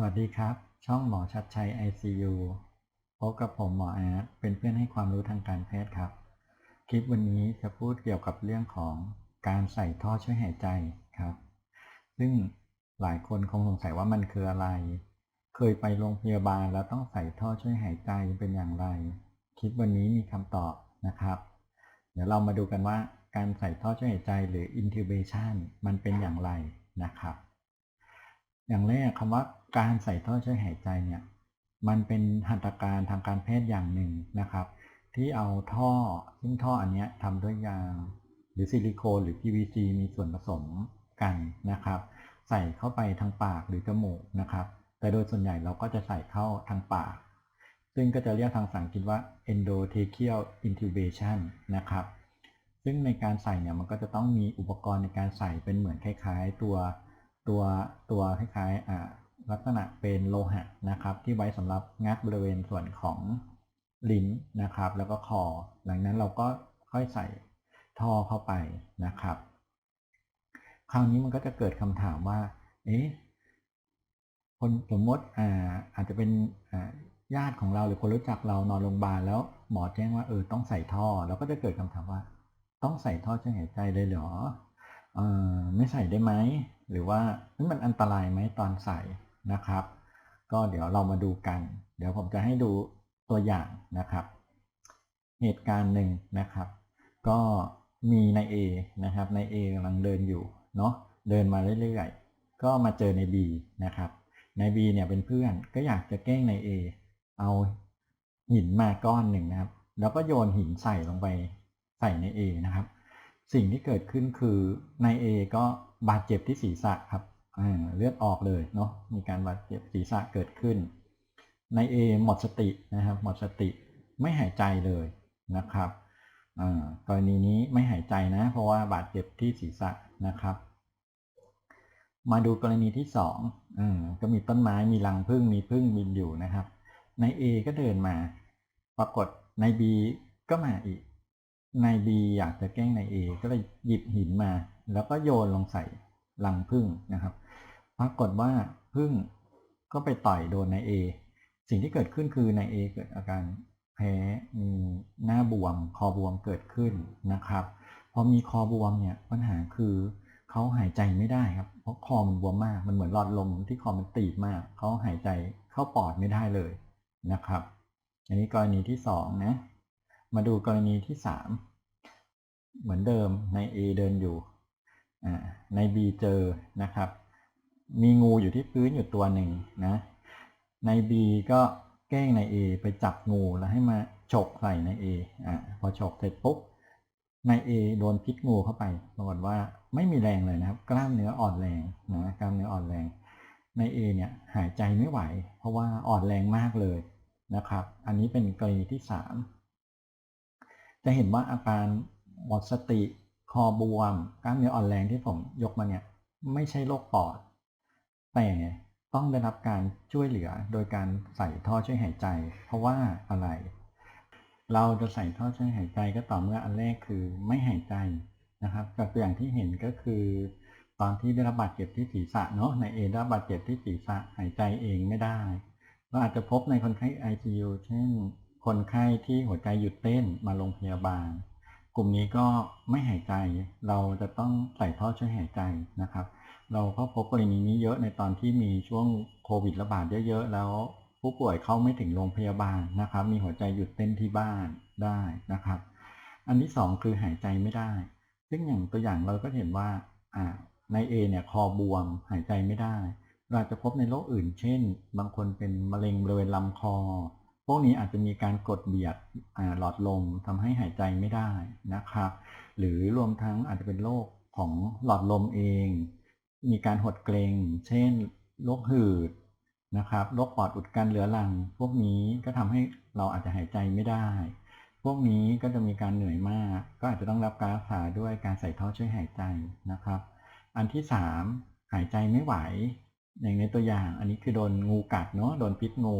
สวัสดีครับ ช่องหมอชัดชัย ICU พบกับผมหมออาร์ตเป็นเพื่อนให้ความรู้ทางการแพทย์ครับ คลิปวันนี้จะพูดเกี่ยวกับเรื่องของการใส่ท่อช่วยหายใจครับ ซึ่งหลายคนคงสงสัยว่ามันคืออะไร เคยไปโรงพยาบาลแล้วต้องใส่ท่อช่วยหายใจเป็นอย่างไร คลิปวันนี้มีคำตอบนะครับ เดี๋ยวเรามาดูกันว่าการใส่ท่อช่วยหายใจหรือ intubation มันเป็นอย่างไรนะครับ อย่างแรกคำว่าการใส่ท่อช่วยหายใจเนี่ยมันเป็นหัตถการทางการแพทย์อย่างหนึ่งนะครับ ที่เอาท่อซึ่งท่ออันเนี้ยทำด้วยยางหรือซิลิโคนหรือ PVC มีส่วนผสมกันนะครับ ใส่เข้าไปทางปากหรือจมูกนะครับ แต่โดยส่วนใหญ่เราก็จะใส่เข้าทางปาก ซึ่งก็จะเรียกทางสังกฤษว่า endotracheal intubation นะครับ ซึ่งในการใส่เนี่ยมันก็จะต้องมีอุปกรณ์ในการใส่เป็นเหมือนคล้าย ๆ ตัว ตัวตัวคล้ายๆอ่าลักษณะเป็นโลหะนะครับ ที่ไว้สำหรับงัดบริเวณส่วนของลิ้นนะครับ แล้วก็คอ หลังนั้นเราก็ค่อยใส่ท่อเข้าไปนะครับ คราวนี้มันก็จะเกิดคำถามว่า เอ๊ะคนสมมติอ่าอาจจะเป็นอ่าญาติของเราหรือคนรู้จักเรานอนโรงพยาบาลแล้วหมอแจ้งว่าเออต้องใส่ท่อแล้วก็จะเกิดคำถามว่า ต้องใส่ท่อช่วยหายใจเลยเหรอเออไม่ใส่ได้ไหม หรือว่ามันอันตรายไหมตอนใส่นะครับ ก็เดี๋ยวเรามาดูกัน เดี๋ยวผมจะให้ดูตัวอย่างนะครับ เหตุการณ์หนึ่งนะครับ ก็มีนาย A นะครับนาย A กำลังเดินอยู่เนาะเดินมาเรื่อยๆ ก็มาเจอนาย B นะครับนาย B เนี่ยเป็นเพื่อนก็อยากจะแกล้งนาย A เอาหินมาก้อนหนึ่งนะครับ แล้วก็โยนหินใส่ลงไปใส่ใน A นะครับ สิ่งที่เกิดขึ้นคือนาย A ก็ บาดเจ็บที่ศีรษะครับเลือดออกเลยเนาะมีการบาดเจ็บศีรษะเกิดขึ้น ใน A หมดสตินะครับ หมดสติไม่หายใจเลยนะครับกรณีนี้ไม่หายใจนะ เพราะว่าบาดเจ็บที่ศีรษะนะครับ มาดูกรณีที่สองอก็มีต้นไม้มีรังผึ้งมีผึ้งบินอยู่นะครับ ใน A ก็เดินมา ปรากฏน B ก็มาอีก ใน B อยากจะแกล้งใน A ก็เลยหยิบหินมา แล้วก็โยนลงใส่รังผึ้งนะครับ ปรากฏว่าผึ้งก็ไปต่อยโดนนาย A สิ่งที่เกิดขึ้นคือนาย A เกิดอาการแพ้มีหน้าบวม คอบวมเกิดขึ้นนะครับ พอมีคอบวมเนี่ยปัญหาคือเขาหายใจไม่ได้ครับ เพราะคอมันบวมมาก มันเหมือนหลอดลมที่คอมันตีบมาก เขาหายใจเข้าปอดไม่ได้เลยนะครับ อันนี้กรณีที่2นะ มาดูกรณีที่ 3 เหมือนเดิมใน A เดินอยู่ ใน B เจอนะครับ มีงูอยู่ที่พื้นอยู่ตัวหนึ่งนะ ใน B ก็แกล้งใน A ไปจับงูแล้วให้มาฉกใส่ใน A อ่าพอฉกเสร็จปุ๊บใน A โดนพิษงูเข้าไปปรากฏว่าไม่มีแรงเลยนะครับ กล้ามเนื้ออ่อนแรงนะกล้ามเนื้ออ่อนแรง ใน A เนี่ยหายใจไม่ไหว เพราะว่าอ่อนแรงมากเลยนะครับ อันนี้เป็นกรณีที่ 3 จะเห็นว่าอาการหมดสติ คอบวมกล้ามเนื้ออ่อนแรงที่ผมยกมาเนี่ยไม่ใช่โรคปอด แต่ต้องได้รับการช่วยเหลือโดยการใส่ท่อช่วยหายใจ เพราะว่าอะไร เราจะใส่ท่อช่วยหายใจก็ต่อเมื่ออันแรกคือไม่หายใจนะครับจากตัวอย่างที่เห็นก็คือตอนที่ได้รับบาดเจ็บที่ศีรษะเนาะในเอได้รับบาดเจ็บที่ศีรษะหายใจเองไม่ได้เราอาจจะพบในคนไข้ ICU เช่น คนไข้ที่หัวใจหยุดเต้นมาโรงพยาบาล กลุ่มนี้ก็ไม่หายใจ เราจะต้องใส่ท่อช่วยหายใจนะครับ เราก็พบกรณีนี้เยอะในตอนที่มีช่วงโควิดระบาดเยอะๆ แล้วผู้ป่วยเข้าไม่ถึงโรงพยาบาลนะครับ มีหัวใจหยุดเต้นที่บ้านได้นะครับ อันที่ 2 คือหายใจไม่ได้ ซึ่งอย่างตัวอย่างเราก็เห็นว่าใน A เนี่ยคอบวมหายใจไม่ได้ เราจะพบในโรคอื่น เช่น บางคนเป็นมะเร็งบริเวณลำคอ พวกนี้อาจจะมีการกดเบียดหลอดลมทำให้หายใจไม่ได้นะครับ หรือรวมทั้งอาจจะเป็นโรคของหลอดลมเอง มีการหดเกรงเช่นโรคหืดนะครับโรคปอดอุดกั้นเรื้อรัง พวกนี้ก็ทำให้เราอาจจะหายใจไม่ได้ พวกนี้ก็จะมีการเหนื่อยมาก ก็อาจจะต้องรับการรักษาด้วยการใส่ท่อช่วยหายใจนะครับ อันที่ 3 หายใจไม่ไหว อย่างในตัวอย่าง อันนี้คือโดนงูกัดเนาะโดนพิษงู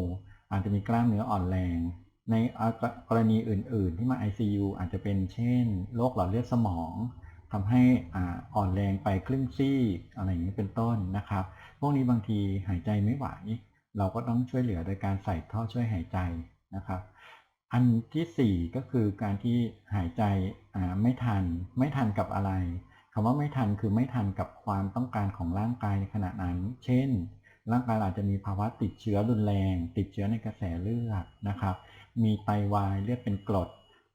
อาจจะมีกล้ามเนื้ออ่อนแรง ในกรณีอื่น ๆ ที่มา ICU อาจจะเป็นเช่นโรคหลอดเลือดสมองทำให้อ่อนแรงไปครึ่งซีกอะไรอย่างนี้เป็นต้นนะครับ พวกนี้บางทีหายใจไม่ไหว เราก็ต้องช่วยเหลือโดยการใส่ท่อช่วยหายใจนะครับอันที่สี่ก็คือการที่หายใจไม่ทัน ไม่ทันกับอะไรคำว่าไม่ทันคือไม่ทันกับความต้องการของร่างกายในขณะนั้น เช่น ร่างกายอาจจะมีภาวะติดเชื้อรุนแรง ติดเชื้อในกระแสเลือดนะครับ มีไตวายเลือดเป็นกรด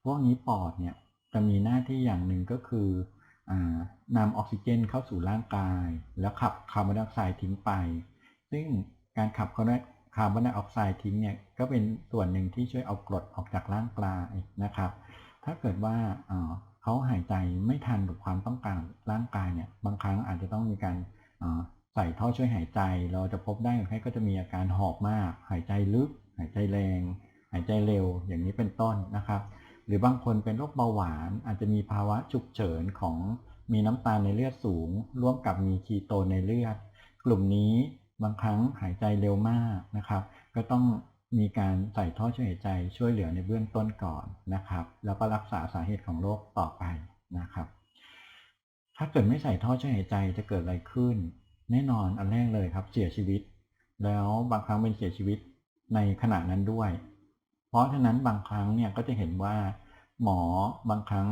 พวกนี้ปอดเนี่ยจะมีหน้าที่อย่างหนึ่งก็คืออนำออกซิเจนเข้าสู่ร่างกาย แล้วขับคาร์บอนไดออกไซด์ทิ้งไป ซึ่งการขับคาร์บอนไดออกไซด์ทิ้งเนี่ยก็เป็นส่วนหนึ่งที่ช่วยเอากรดออกจากร่างกายนะครับ ถ้าเกิดว่าเขาหายใจไม่ทันกับความต้องการร่างกายเนี่ยบางครั้งอาจจะต้องมีการ ใส่ท่อช่วยหายใจ เราจะพบได้คนไข้ก็จะมีอาการหอบมาก หายใจลึก หายใจแรง หายใจเร็ว อย่างนี้เป็นต้นนะครับ หรือบางคนเป็นโรคเบาหวาน อาจจะมีภาวะฉุกเฉินของมีน้ำตาลในเลือดสูง ร่วมกับมีคีโตนในเลือด กลุ่มนี้บางครั้งหายใจเร็วมากนะครับ ก็ต้องมีการใส่ท่อช่วยหายใจช่วยเหลือในเบื้องต้นก่อนนะครับ แล้วก็รักษาสาเหตุของโรคต่อไปนะครับ ถ้าเกิดไม่ใส่ท่อช่วยหายใจจะเกิดอะไรขึ้น แน่นอนอันแรกเลยครับเสียชีวิต แล้วบางครั้งเป็นเสียชีวิตในขณะนั้นด้วย เพราะฉะนั้นบางครั้งเนี่ยก็จะเห็นว่าหมอบางครั้ง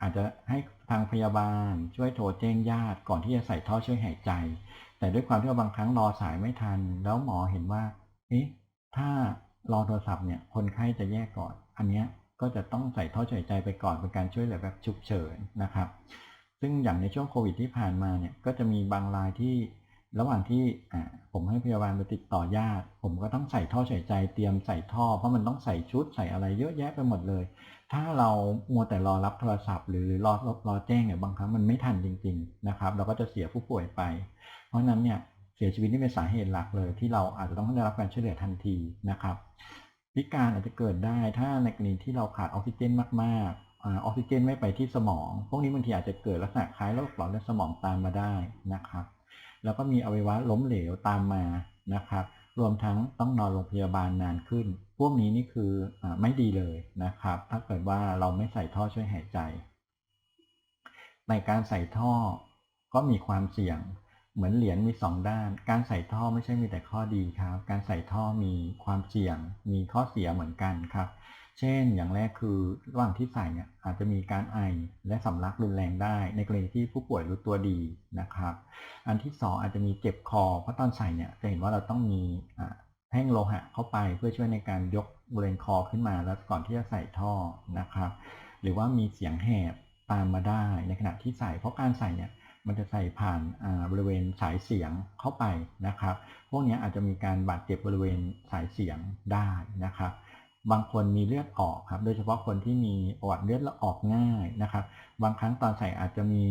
อาจจะให้ทางพยาบาลช่วยโทรแจ้งญาติก่อนที่จะใส่ท่อช่วยหายใจ แต่ด้วยความที่ว่าบางครั้งรอสายไม่ทัน แล้วหมอเห็นว่าเอ๊ะถ้ารอโทรศัพท์เนี่ยคนไข้จะแยกก่อน อันเนี้ยก็จะต้องใส่ท่อช่วยหายใจไปก่อนเป็นการช่วยเหลือแบบฉุกเฉินนะครับ ซึ่งอย่างในช่วงโควิดที่ผ่านมาเนี่ยก็จะมีบางรายที่ระหว่างที่ผมให้พยาบาลไปติดต่อญาติ ผมก็ต้องใส่ท่อช่วยใจเตรียมใส่ท่อ เพราะมันต้องใส่ชุดใส่อะไรเยอะแยะไปหมดเลย ถ้าเรามัวแต่รอรับโทรศัพท์ หรือรอรอรอแจ้งเนี่ยบางครั้งมันไม่ทันจริง ๆนะครับ เราก็จะเสียผู้ป่วยไป เพราะฉะนั้นเนี่ยเสียชีวิตนี่เป็นสาเหตุหลักเลย ที่เราอาจจะต้องได้รับการช่วยเหลือทันทีนะครับพิการอาจจะเกิดได้ถ้าในกรณีที่เราขาดออกซิเจนมากๆ ออกซิเจนไม่ไปที่สมอง พวกนี้บางทีอาจจะเกิดลักษณะคล้ายโรคหลอดเลือดสมองตามมาได้นะครับ แล้วก็มีอวัยวะล้มเหลวตามมานะครับ รวมทั้งต้องนอนโรงพยาบาลนานขึ้น พวกนี้นี่คืออไม่ดีเลยนะครับ ถ้าเกิดว่าเราไม่ใส่ท่อช่วยหายใจ ในการใส่ท่อก็มีความเสี่ยง เหมือนเหรียญมีสองด้าน การใส่ท่อไม่ใช่มีแต่ข้อดีครับ การใส่ท่อมีความเสี่ยง มีข้อเสียเหมือนกันครับ เช่นอย่างแรกคือระหว่างที่ใส่เนี่ยอาจจะมีการไอและสำลักรุนแรงได้ ในกรณีที่ผู้ป่วยรู้ตัวดีนะครับ อันที่สองอาจจะมีเจ็บคอ เพราะตอนใส่เนี่ยจะเห็นว่าเราต้องมีแท่งโลหะเข้าไปเพื่อช่วยในการยกบริเวณคอขึ้นมาแล้วก่อนที่จะใส่ท่อนะครับ หรือว่ามีเสียงแหบตามมาได้ในขณะที่ใส่ เพราะการใส่เนี่ยมันจะใส่ผ่านาบริเวณสายเสียงเข้าไปนะครับ พวกนี้อาจจะมีการบาดเจ็บบริเวณสายเสียงได้นะครับ บางคนมีเลือดออกครับ โดยเฉพาะคนที่มีประวัติเลือดออกง่ายนะครับ บางครั้งตอนใส่อาจจะมี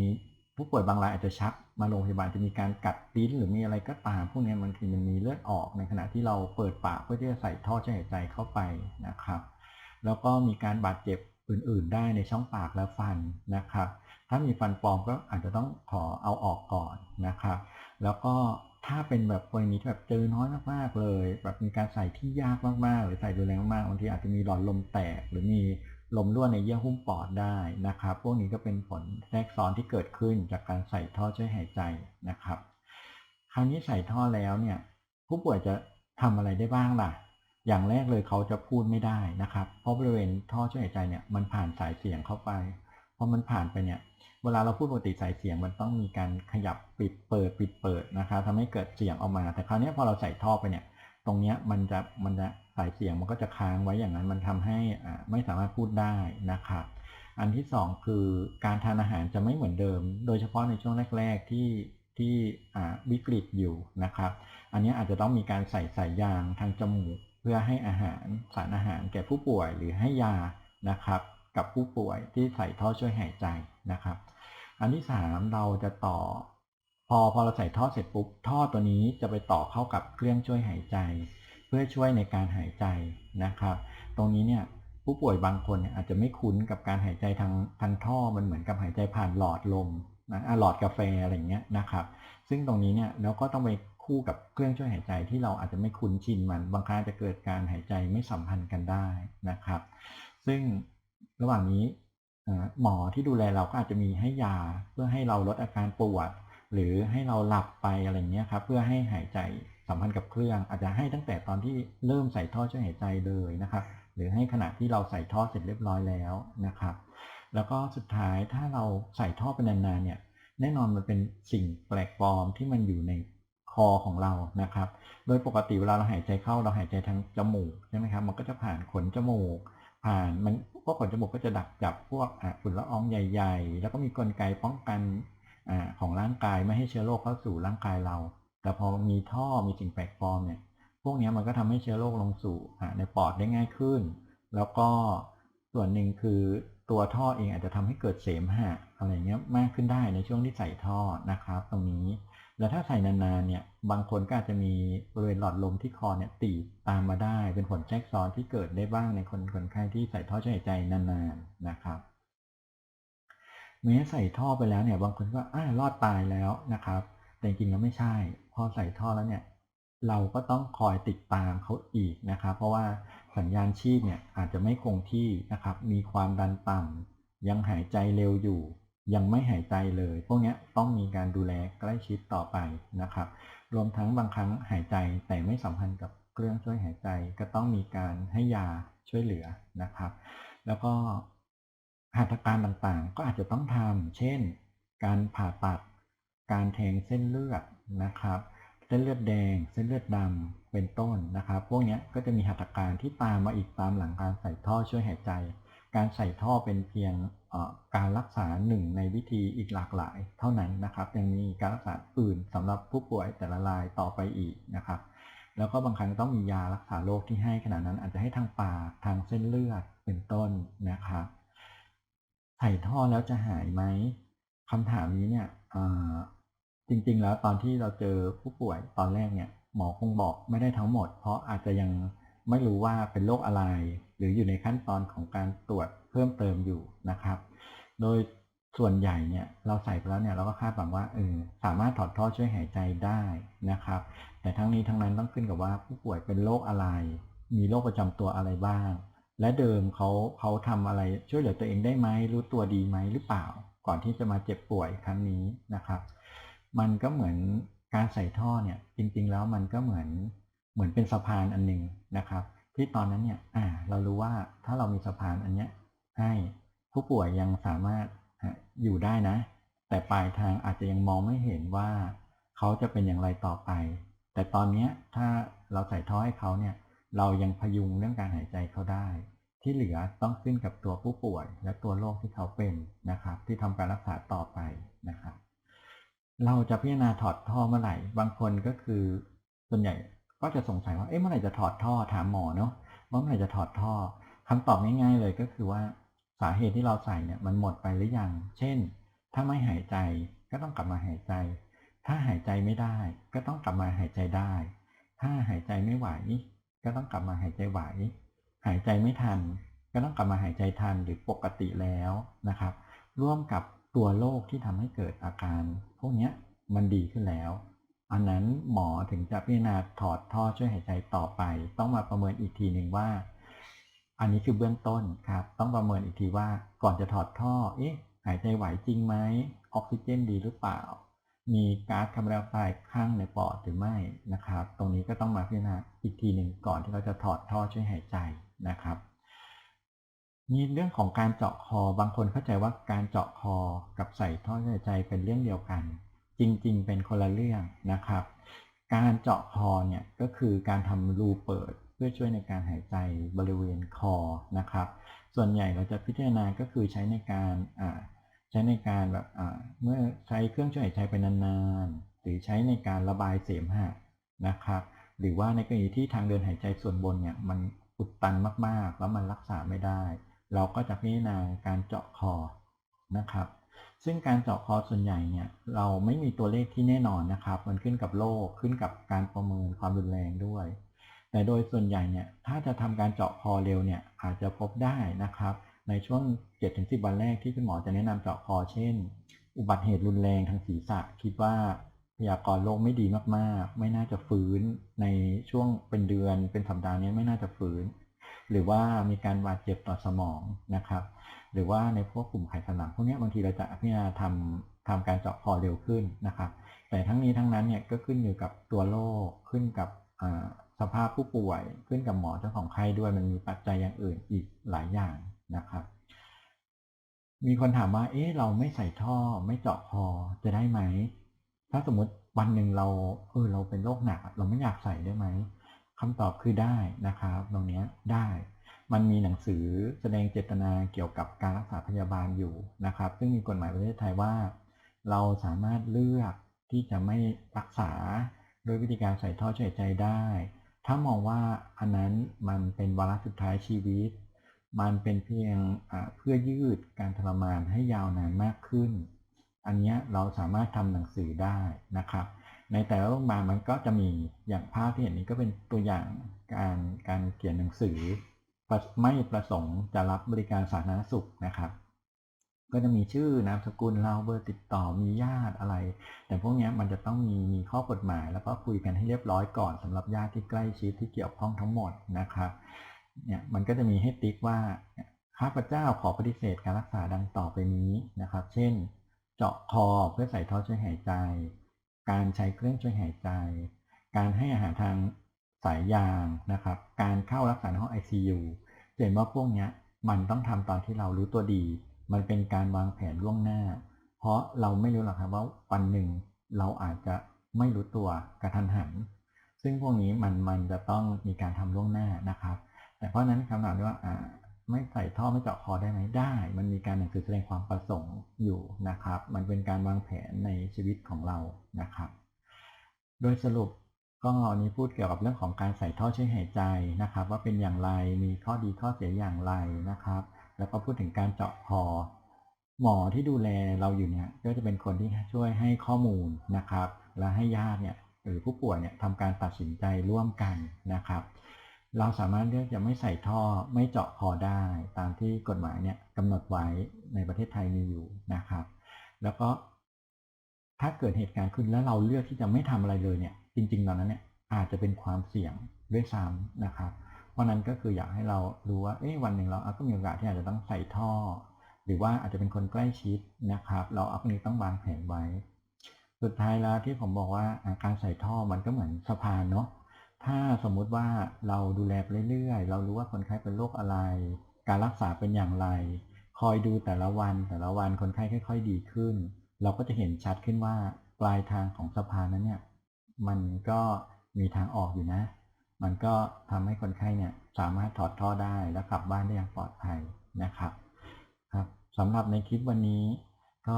ผู้ป่วยบางรายอาจจะชัก มาโรงพยาบาลจะมีการกัดลิ้นหรือมีอะไรก็ตามพวกนี้บางทีมันมีเลือดออกในขณะที่เราเปิดปากเพื่อที่จะใส่ท่อช่วยหายใจเข้าไปนะครับ แล้วก็มีการบาดเจ็บอื่น ๆ ได้ในช่องปากและฟันนะครับ ถ้ามีฟันปลอมก็อาจจะต้องขอเอาออกก่อนนะครับ แล้วก็ ถ้าเป็นแบบกรณีที่แบบเจอน้อยมากๆเลย แบบมีการใส่ที่ยากมากๆ หรือใส่รุนแรงมากๆบางทีอาจจะมีหลอดลมแตก หรือมีลมรั่วในเยื่อหุ้มปอดได้นะครับ พวกนี้ก็เป็นผลแทรกซ้อนที่เกิดขึ้นจากการใส่ท่อช่วยหายใจนะครับ คราวนี้ใส่ท่อแล้วเนี่ย ผู้ป่วยจะทำอะไรได้บ้างล่ะ อย่างแรกเลยเขาจะพูดไม่ได้นะครับ เพราะบริเวณท่อช่วยหายใจเนี่ยมันผ่านสายเสียงเข้าไปพอมันผ่านไปเนี่ย เวลาเราพูดปกติสายเสียงมันต้องมีการขยับปิดเปิดปิดเปิดนะครับทำให้เกิดเสียงออกมา แต่คราวนี้พอเราใส่ท่อไปเนี่ย ตรงนี้มันจะมันจะสายเสียงมันก็จะค้างไว้อย่างนั้น มันทำให้อ่าไม่สามารถพูดได้นะครับอันที่สองคือการทานอาหารจะไม่เหมือนเดิม โดยเฉพาะในช่วงแรก ๆที่ที่อ่าวิกฤตอยู่นะครับ อันนี้อาจจะต้องมีการใส่สายยางทางจมูกเพื่อให้อาหารสารอาหารแก่ผู้ป่วยหรือให้ยานะครับ กับผู้ป่วยที่ใส่ท่อช่วยหายใจนะครับ อันที่สามเราจะต่อ พอพอเราใส่ท่อเสร็จปุ๊บท่อตัวนี้จะไปต่อเข้ากับเครื่องช่วยหายใจ เพื่อช่วยในการหายใจนะครับ ตรงนี้เนี่ยผู้ป่วยบางคนเนี่ยอาจจะไม่คุ้นกับการหายใจทางทางท่อมันเหมือนกับหายใจผ่านหลอดลมนะหลอดกาแฟอะไรเงี้ยนะครับ ซึ่งตรงนี้เนี่ยแล้วก็ต้องไปคู่กับเครื่องช่วยหายใจที่เราอาจจะไม่คุ้นชินมันบางครั้งจะเกิดการหายใจไม่สัมพันธ์กันได้นะครับ ซึ่งระหว่างนี้ หมอที่ดูแลเราก็อาจจะมีให้ยาเพื่อให้เราลดอาการปวด หรือให้เราหลับไปอะไรเงี้ยครับเพื่อให้หายใจสัมพันธ์กับเครื่อง อาจจะให้ตั้งแต่ตอนที่เริ่มใส่ท่อช่วยหายใจเลยนะครับหรือให้ขณะที่เราใส่ท่อเสร็จเรียบร้อยแล้วนะครับ แล้วก็สุดท้ายถ้าเราใส่ท่อไปนานๆเนี่ยแน่นอนมันเป็นสิ่งแปลกปลอมที่มันอยู่ในคอของเรานะครับ โดยปกติเวลาเราหายใจเข้าเราหายใจทางจมูกใช่ไหมครับ มันก็จะผ่านขนจมูก ผ่านมันพวกขนจมูกก็จะดักจับพวกฝุ่นละอองใหญ่ ๆ แล้วก็มีกลไกป้องกันอของร่างกายไม่ให้เชื้อโรคเข้าสู่ร่างกายเรา แต่พอมีท่อมีสิ่งแปลกปลอมเนี่ยพวกนี้มันก็ทำให้เชื้อโรคลงสู่ในปอดได้ง่ายขึ้น แล้วก็ส่วนหนึ่งคือตัวท่อเองอาจจะทำให้เกิดเสมหะอะไรเงี้ยมากขึ้นได้ในช่วงที่ใส่ท่อนะครับ ตรงนี้ แล้วถ้าใส่นานๆเนี่ยบางคนก็อาจจะมีบริเวณหลอดลมที่คอเนี่ยตีบตามมาได้ เป็นผลแทรกซ้อนที่เกิดได้บ้างในคนคนไข้ที่ใส่ท่อช่วยหายใจนานๆนะครับแม้ใส่ท่อไปแล้วเนี่ยบางคนก็อ่ารอดตายแล้วนะครับ แต่จริงๆแล้วไม่ใช่ พอใส่ท่อแล้วเนี่ยเราก็ต้องคอยติดตามเขาอีกนะครับ เพราะว่าสัญญาณชีพเนี่ยอาจจะไม่คงที่นะครับ มีความดันต่ำยังหายใจเร็วอยู่ ยังไม่หายใจเลย พวกนี้ต้องมีการดูแลใกล้ชิดต่อไปนะครับ รวมทั้งบางครั้งหายใจแต่ไม่สัมพันธ์กับเครื่องช่วยหายใจก็ต้องมีการให้ยาช่วยเหลือนะครับ แล้วก็หัตถการต่างๆ ก็อาจจะต้องทำเช่น การผ่าตัด การแทงเส้นเลือดนะครับ เส้นเลือดแดง เส้นเลือดดำเป็นต้นนะครับ พวกนี้ก็จะมีหัตถการที่ตามมาอีกตามหลังการใส่ท่อช่วยหายใจ การใส่ท่อเป็นเพียงการรักษาหนึ่งในวิธีอีกหลากหลาย เท่านั้นนะครับ ยังมีการรักษาอื่นสำหรับผู้ป่วยแต่ละรายต่อไปอีกนะครับ แล้วก็บางครั้งต้องมียารักษาโรคที่ให้ขนาดนั้นอาจจะให้ทางปากทางเส้นเลือดเป็นต้นนะครับใส่ท่อแล้วจะหายไหมคำถามนี้เนี่ยจริงๆ แล้วตอนที่เราเจอผู้ป่วยตอนแรกเนี่ยหมอคงบอกไม่ได้ทั้งหมด เพราะอาจจะยัง ไม่รู้ว่าเป็นโรคอะไร หรืออยู่ในขั้นตอนของการตรวจเพิ่มเติมอยู่นะครับ โดยส่วนใหญ่เนี่ยเราใส่ไปแล้วเนี่ยเราก็คาดหวังว่าเออสามารถถอดท่อช่วยหายใจได้นะครับ แต่ทั้งนี้ทั้งนั้นต้องขึ้นกับว่าผู้ป่วยเป็นโรคอะไร มีโรคประจำตัวอะไรบ้าง และเดิมเขาเขาทำอะไรช่วยเหลือตัวเองได้ไหมรู้ตัวดีไหมหรือเปล่า ก่อนที่จะมาเจ็บป่วยครั้งนี้นะครับ มันก็เหมือนการใส่ท่อเนี่ยจริงๆแล้วมันก็เหมือน เหมือนเป็นสะพานอันหนึ่งนะครับ ที่ตอนนั้นเนี่ยอ่าเรารู้ว่าถ้าเรามีสะพานอันเนี้ยให้ผู้ป่วยยังสามารถอยู่ได้นะ แต่ปลายทางอาจจะยังมองไม่เห็นว่าเขาจะเป็นอย่างไรต่อไป แต่ตอนเนี้ยถ้าเราใส่ท่อให้เขาเนี่ยเรายังพยุงเรื่องการหายใจเขาได้ ที่เหลือต้องขึ้นกับตัวผู้ป่วย และตัวโรคที่เขาเป็นนะครับ ที่ทำการรักษาต่อไปนะครับ เราจะพิจารณาถอดท่อเมื่อไหร่ บางคนก็คือส่วนใหญ่ ก็จะสงสัยว่าเอ๊ะเมื่อไหร่จะถอดท่อถามหมอเนาะว่าเมื่อไหร่จะถอดท่อคำตอบง่ายๆเลยก็คือว่าสาเหตุที่เราใส่เนี่ยมันหมดไปหรือยัง เช่น ถ้าไม่หายใจก็ต้องกลับมาหายใจ ถ้าหายใจไม่ได้ ก็ต้องกลับมาหายใจได้ ถ้าหายใจไม่ไหว ก็ต้องกลับมาหายใจไหว หายใจไม่ทัน ก็ต้องกลับมาหายใจทันหรือปกติแล้วนะครับ ร่วมกับตัวโรคที่ทำให้เกิดอาการ พวกนี้มันดีขึ้นแล้ว อันนั้นหมอถึงจะพิจารณาถอดท่อช่วยหายใจต่อไป ต้องมาประเมินอีกทีหนึ่งว่า อันนี้คือเบื้องต้นครับ ต้องประเมินอีกทีว่าก่อนจะถอดท่อ เอ๊ะ หายใจไหวจริงไหมออกซิเจนดีหรือเปล่า มีก๊าซคาร์บอนไดออกไซด์ข้างในปอดหรือไม่นะครับ ตรงนี้ก็ต้องมาพิจารณาอีกทีหนึ่งก่อนที่เราจะถอดท่อช่วยหายใจนะครับมีเรื่องของการเจาะคอบางคนเข้าใจว่าการเจาะคอกับใส่ท่อช่วยหายใจเป็นเรื่องเดียวกัน จริงๆ เป็นคนละเรื่องนะครับ การเจาะคอเนี่ยก็คือการทำรูเปิดเพื่อช่วยในการหายใจบริเวณคอนะครับ ส่วนใหญ่เราจะพิจารณาก็คือใช้ในการใช้ในการแบบเมื่อใช้เครื่องช่วยหายใจไปนานๆหรือใช้ในการระบายเสมหะนะครับหรือว่าในกรณีที่ทางเดินหายใจส่วนบนเนี่ยมันอุดตันมากๆ แล้วมันรักษาไม่ได้ เราก็จะพิจารณาการเจาะคอนะครับ ซึ่งการเจาะคอส่วนใหญ่เนี่ยเราไม่มีตัวเลขที่แน่นอนนะครับ มันขึ้นกับโรคขึ้นกับการประเมินความรุนแรงด้วย แต่โดยส่วนใหญ่เนี่ยถ้าจะทำการเจาะคอเร็วเนี่ยอาจจะพบได้นะครับ ในช่วง 7-10 วันแรกที่คุณหมอจะแนะนำเจาะคอเช่น อุบัติเหตุรุนแรงทางศีรษะ คิดว่าพยากรณ์โรคไม่ดีมากๆ ไม่น่าจะฟื้นในช่วงเป็นเดือนเป็นสัปดาห์นี้ไม่น่าจะฟื้น หรือว่ามีการบาดเจ็บต่อสมองนะครับ หรือว่าในพวกกลุ่มไขสันหลังพวกนี้บางทีเราจะพิจารณาทำทำการเจาะคอเร็วขึ้นนะครับ แต่ทั้งนี้ทั้งนั้นเนี่ยก็ขึ้นอยู่กับตัวโรคขึ้นกับสภาพผู้ป่วยขึ้นกับหมอเจ้าของไข้ด้วยมันมีปัจจัยอย่างอื่นอีกหลายอย่างนะครับ มีคนถามว่า เอ๊ะเราไม่ใส่ท่อไม่เจาะคอจะได้ไหม ถ้าสมมติวันหนึ่งเราเออเราเป็นโรคหนัก เราไม่อยากใส่ได้ไหม คำตอบคือได้นะครับ ตรงนี้ได้ มันมีหนังสือแสดงเจตนาเกี่ยวกับการรักษาพยาบาลอยู่นะครับ ซึ่งมีกฎหมายประเทศไทยว่า เราสามารถเลือกที่จะไม่รักษาโดยวิธีการใส่ท่อช่วยใจได้ ถ้ามองว่าอันนั้นมันเป็นวาระสุดท้ายชีวิต มันเป็นเพียงเพื่อยืดการทรมานให้ยาวนานมากขึ้น อันนี้เราสามารถทำหนังสือได้นะครับ ในแต่ละโรงพยาบาลมันก็จะมีอย่างภาพที่เห็นนี้ก็เป็นตัวอย่างการการเขียนหนังสือ ไม่ประสงค์จะรับบริการสาธารณสุขนะครับ ก็จะมีชื่อนามสกุลเราเบอร์ติดต่อมีญาติอะไร แต่พวกนี้มันจะต้องมีมีข้อกฎหมาย แล้วก็คุยกันให้เรียบร้อยก่อนสำหรับญาติที่ใกล้ชิดที่เกี่ยวข้องทั้งหมดนะครับเนี่ยมันก็จะมีให้ติ๊กว่าข้าพเจ้าขอปฏิเสธการรักษาดังต่อไปนี้นะครับ เช่น เจาะคอเพื่อใส่ท่อช่วยหายใจ การใช้เครื่องช่วยหายใจ การให้อาหารทางสายยางนะครับ การเข้ารักษาในห้อง ICU เห็นว่าพวกนี้มันต้องทำตอนที่เรารู้ตัวดี มันเป็นการวางแผนล่วงหน้า เพราะเราไม่รู้หรอกครับว่าวันหนึ่งเราอาจจะไม่รู้ตัวกระทันหัน ซึ่งพวกนี้มันมันจะต้องมีการทำล่วงหน้านะครับ แต่เพราะนั้นคำถามที่ว่า ไม่ใส่ท่อไม่เจาะคอได้ไหมได้ มันมีการหนังสือแสดงความประสงค์อยู่นะครับ มันเป็นการวางแผนในชีวิตของเรานะครับ โดยสรุปก็อันนี้พูดเกี่ยวกับเรื่องของการใส่ท่อช่วยหายใจนะครับ ว่าเป็นอย่างไรมีข้อดีข้อเสียอย่างไรนะครับ แล้วก็พูดถึงการเจาะคอหมอที่ดูแลเราอยู่เนี่ยก็จะเป็นคนที่ช่วยให้ข้อมูลนะครับ และให้ญาติเนี่ยหรือผู้ป่วยเนี่ยทำการตัดสินใจร่วมกันนะครับ เราสามารถเลือกจะไม่ใส่ท่อไม่เจาะคอได้ตามที่กฎหมายเนี่ยกำหนดไว้ในประเทศไทยมีอยู่นะครับ แล้วก็ถ้าเกิดเหตุการณ์ขึ้นแล้วเราเลือกที่จะไม่ทำอะไรเลยเนี่ยจริง ๆ ตอนนั้นเนี่ยอาจจะเป็นความเสี่ยงด้วยซ้ำนะครับ เพราะนั้นก็คืออยากให้เรารู้ว่าเอ๊ะวันหนึ่งเราอาจก็มีโอกาสที่อาจจะต้องใส่ท่อ หรือว่าอาจจะเป็นคนใกล้ชิดนะครับ เราเอาพนี้ต้องวางแผนไว้ สุดท้ายแล้วที่ผมบอกว่าการใส่ท่อมันก็เหมือนสะพานเนาะ ถ้าสมมุติว่าเราดูแลไปเรื่อยๆ เรารู้ว่าคนไข้เป็นโรคอะไร การรักษาเป็นอย่างไร คอยดูแต่ละวันแต่ละวันคนไข้ค่อย ๆ ดีขึ้น เราก็จะเห็นชัดขึ้นว่าปลายทางของสะพานนั้นเนี่ยมันก็มีทางออกอยู่นะ มันก็ทำให้คนไข้เนี่ยสามารถถอดท่อได้และกลับบ้านได้อย่างปลอดภัยนะครับครับสำหรับในคลิปวันนี้ก็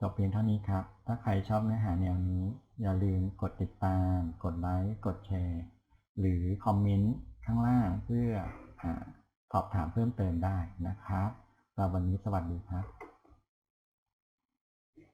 จบเพียงเท่านี้ครับ ถ้าใครชอบเนื้อหาแนวนี้ อย่าลืมกดติดตาม กดไลค์ กดแชร์ หรือคอมเมนต์ข้างล่างเพื่อสอบถามเพิ่มเติมได้นะครับสำหรับวันนี้สวัสดีครับ